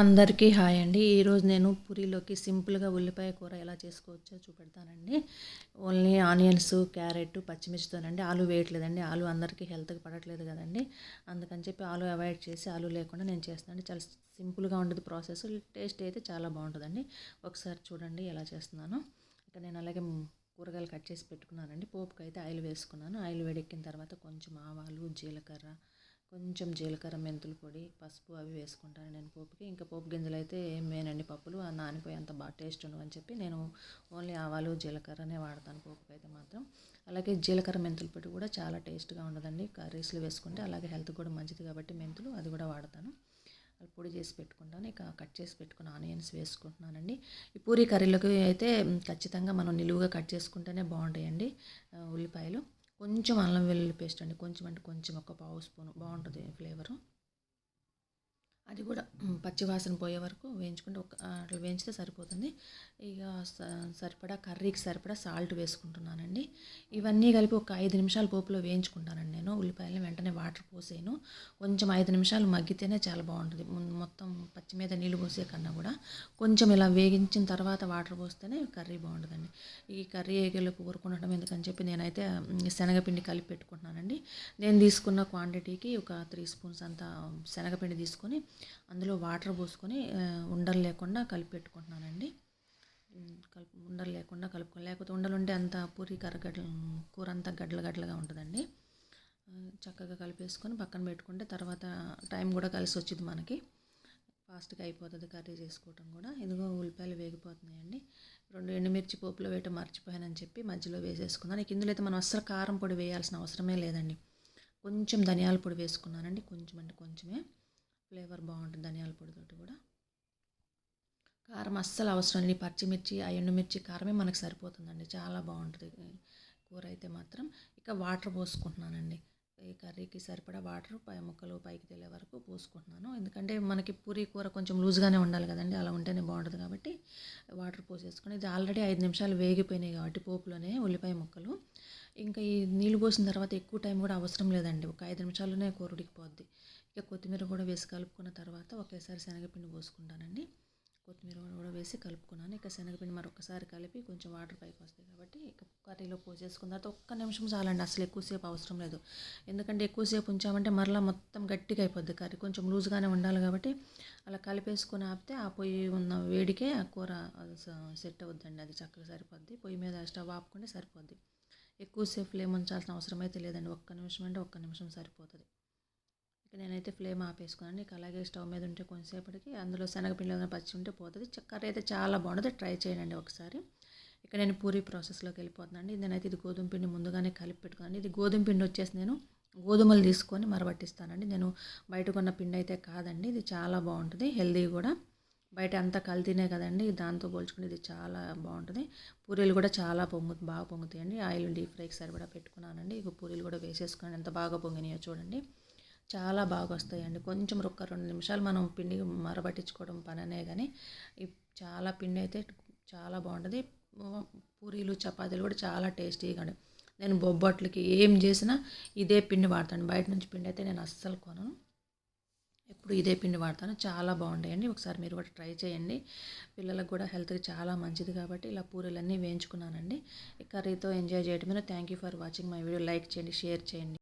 అందరికీ హాయ్ అండి. ఈరోజు నేను పూరీలోకి సింపుల్గా ఉల్లిపాయ కూర ఎలా చేసుకోవచ్చో చూపెడతానండి. ఓన్లీ ఆనియన్స్ క్యారెట్ పచ్చిమిర్చితోనండి. ఆలు వేయట్లేదండి. ఆలు అందరికీ హెల్త్కి పడట్లేదు కదండి. అందుకని చెప్పి ఆలు అవాయిడ్ చేసి ఆలు లేకుండా నేను చేస్తానండి. చాలా సింపుల్గా ఉండదు ప్రాసెస్. టేస్ట్ అయితే చాలా బాగుంటుందండి. ఒకసారి చూడండి ఎలా చేస్తున్నాను. ఇక నేను అలాగే కూరగాయలు కట్ చేసి పెట్టుకున్నానండి. పోపుకి అయితే ఆయిల్ వేసుకున్నాను. ఆయిల్ వేడెక్కిన తర్వాత కొంచెం ఆవాలు జీలకర్ర కొంచెం జీలకర్ర మెంతులు పొడి పసుపు అవి వేసుకుంటాను నేను పోపుకి. ఇంకా పోపు గింజలు అయితే ఏం పప్పులు నానిపోయి అంత బాగా టేస్ట్ ఉండవని చెప్పి నేను ఓన్లీ ఆవాలు జీలకర్రనే వాడతాను పోపుకి అయితే మాత్రం. అలాగే జీలకర్ర మెంతుల పొడి కూడా చాలా టేస్ట్గా ఉండదండి. కర్రీస్లో వేసుకుంటే అలాగే హెల్త్ కూడా మంచిది కాబట్టి మెంతులు అది కూడా వాడతాను. అది పొడి చేసి పెట్టుకుంటాను. ఇక కట్ చేసి పెట్టుకున్న ఆనియన్స్ వేసుకుంటున్నానండి. ఈ పూరి కర్రీలకు అయితే ఖచ్చితంగా మనం నిలువుగా కట్ చేసుకుంటేనే బాగుంటాయండి ఉల్లిపాయలు. కొంచెం అల్లం వెల్లుల్లి పేస్ట్ అండి. కొంచెం అంటే కొంచెం ఒక పావు స్పూన్. బాగుంటుంది ఫ్లేవరు అది కూడా పచ్చివాసన పోయే వరకు వేయించుకుంటే ఒక అట్లా వేయించితే సరిపోతుంది. ఇక సరిపడా కర్రీకి సరిపడా సాల్ట్ వేసుకుంటున్నానండి. ఇవన్నీ కలిపి ఒక ఐదు నిమిషాలు పోపులో వేయించుకుంటానండి నేను. ఉల్లిపాయలను వెంటనే వాటర్ పోసేను కొంచెం ఐదు నిమిషాలు మగ్గితేనే చాలా బాగుంటుంది. మొత్తం పచ్చి మీద నీళ్ళు పోసే కన్నా కూడా. కొంచెం ఇలా వేగించిన తర్వాత వాటర్ పోస్తేనే కర్రీ బాగుంటుందండి. ఈ కర్రీ ఏగలకు ఊరుకుండటం ఎందుకని చెప్పి నేనైతే శనగపిండి కలిపి పెట్టుకుంటున్నానండి. నేను తీసుకున్న క్వాంటిటీకి ఒక త్రీ స్పూన్స్ అంత శనగపిండి తీసుకొని అందులో వాటర్ పోసుకొని ఉండలు లేకుండా కలిపి పెట్టుకుంటున్నానండి కలుపు ఉండలు లేకుండా కలుపుకొని లేకపోతే ఉండలు ఉంటే అంత పూరి కర్రగడ్డ కూర అంతా గడ్డల గడ్డలుగా ఉంటుందండి. చక్కగా కలిపేసుకొని పక్కన పెట్టుకుంటే తర్వాత టైం కూడా కలిసి వచ్చింది మనకి. ఫాస్ట్గా అయిపోతుంది కర్రీ చేసుకోవటం కూడా. ఇదిగో ఉల్లిపాయలు వేగిపోతున్నాయండి. రెండు ఎండుమిర్చి పోపులో వేయటం మర్చిపోయానని చెప్పి మధ్యలో వేసేసుకున్నాను. ఇందులో అయితే మనం అస్సలు కారం పొడి వేయాల్సిన అవసరమే లేదండి. కొంచెం ధనియాల పొడి వేసుకున్నానండి. కొంచెం అంటే కొంచెమే. ఫ్లేవర్ బాగుంటుంది ధనియాల పొడితోటి కూడా. కారం అస్సలు అవసరం లేదు. పచ్చిమిర్చి ఆ ఎండుమిర్చి కారమే మనకు సరిపోతుందండి. చాలా బాగుంటుంది. కూర అయితే మాత్రం. ఇక వాటర్ పోసుకుంటున్నానండి. ఈ కర్రీకి సరిపడా వాటర్ పై ముక్కలు పైకి తెలే వరకు పోసుకుంటున్నాను. ఎందుకంటే మనకి పూరి కూర కొంచెం లూజ్గానే ఉండాలి కదండి. అలా ఉంటేనే బాగుంటుంది కాబట్టి వాటర్ పోసేసుకుని ఇది ఆల్రెడీ ఐదు నిమిషాలు వేగిపోయినాయి కాబట్టి పోపులోనే ఉల్లిపాయ ముక్కలు. ఇంకా ఈ నీళ్ళు పోసిన తర్వాత ఎక్కువ టైం కూడా అవసరం లేదండి. ఒక ఐదు నిమిషాల్లోనే కూర ఉడికిపోద్ది. ఇక కొత్తిమీర కూడా వేసి కలుపుకున్న తర్వాత ఒకేసారి శనగపిండి పోసుకుంటానండి. కొత్తిమీర కూడా వేసి కలుపుకున్నాను. ఇక శనగపిండి మరొకసారి కలిపి కొంచెం వాటర్ పైకి వస్తాయి కాబట్టి ఇక కర్రీలో పోసేసుకున్న తర్వాత ఒక్క నిమిషం చాలండి. అసలు ఎక్కువసేపు అవసరం లేదు. ఎందుకంటే ఎక్కువసేపు ఉంచామంటే మరలా మొత్తం గట్టిగా అయిపోద్ది కర్రీ. కొంచెం లూజ్గానే ఉండాలి కాబట్టి అలా కలిపేసుకొని ఆపితే ఆ పొయ్యి ఉన్న వేడికే ఆ కూర సెట్ అవుద్దండి. అది చక్కగా సరిపోద్ది. పొయ్యి మీద స్టవ్ ఆపుకుంటే సరిపోద్ది. ఎక్కువసేపు ఫ్లేమ్ ఉంచాల్సిన అవసరం అయితే లేదండి. ఒక్క నిమిషం అంటే ఒక్క నిమిషం సరిపోతుంది. నేనైతే ఫ్లేమ్ ఆపేసుకున్నాను. ఇక అలాగే స్టవ్ మీద ఉంటే కొంతసేపటికి అందులో శనగపిండి ఏదైనా పచ్చి ఉంటే పోతుంది. చక్కెర అయితే చాలా బాగుంటుంది. ట్రై చేయండి ఒకసారి. ఇక్కడ నేను పూరి ప్రాసెస్లోకి వెళ్ళిపోతున్నాను. నేనైతే ఇది గోధుమ పిండి ముందుగానే కలిపి పెట్టుకున్నాను. ఇది గోధుమ పిండి వచ్చేసి నేను గోధుమలు తీసుకొని మరబట్టిస్తానండి. నేను బయట కొన్న పిండి అయితే కాదండి. ఇది చాలా బాగుంటుంది. హెల్దీ కూడా. బయట అంతా కల్తీనే కదండి. దాంతో పోల్చుకుని ఇది చాలా బాగుంటుంది. పూరీలు కూడా చాలా పొంగు బాగా పొంగుతాయండి. ఆయిల్ డీప్ ఫ్రైకి సరిపడా పెట్టుకున్నానండి. ఇక పూరీలు కూడా వేసేసుకుని ఎంత బాగా పొంగినాయో చూడండి. చాలా బాగా వస్తాయండి కొంచెం ఒక రెండు నిమిషాలు మనం పిండి మరబట్టించుకోవడం పననే కానీ చాలా పిండి అయితే చాలా బాగుంటుంది. పూరీలు చపాతీలు కూడా చాలా టేస్టీగా నేను బొబ్బట్లకి ఏం చేసినా ఇదే పిండి వాడతాను. బయట నుంచి పిండి అయితే నేను అస్సలు కొనను. ఎప్పుడు ఇదే పిండి వాడతాను. చాలా బాగుంటాయండి. ఒకసారి మీరు కూడా ట్రై చేయండి. పిల్లలకు కూడా హెల్త్కి చాలా మంచిది కాబట్టి ఇలా పూరీలన్నీ వేయించుకున్నానండి. కర్రీతో ఎంజాయ్ చేయడం thank you for watching my video. Like చేయండి షేర్ చేయండి.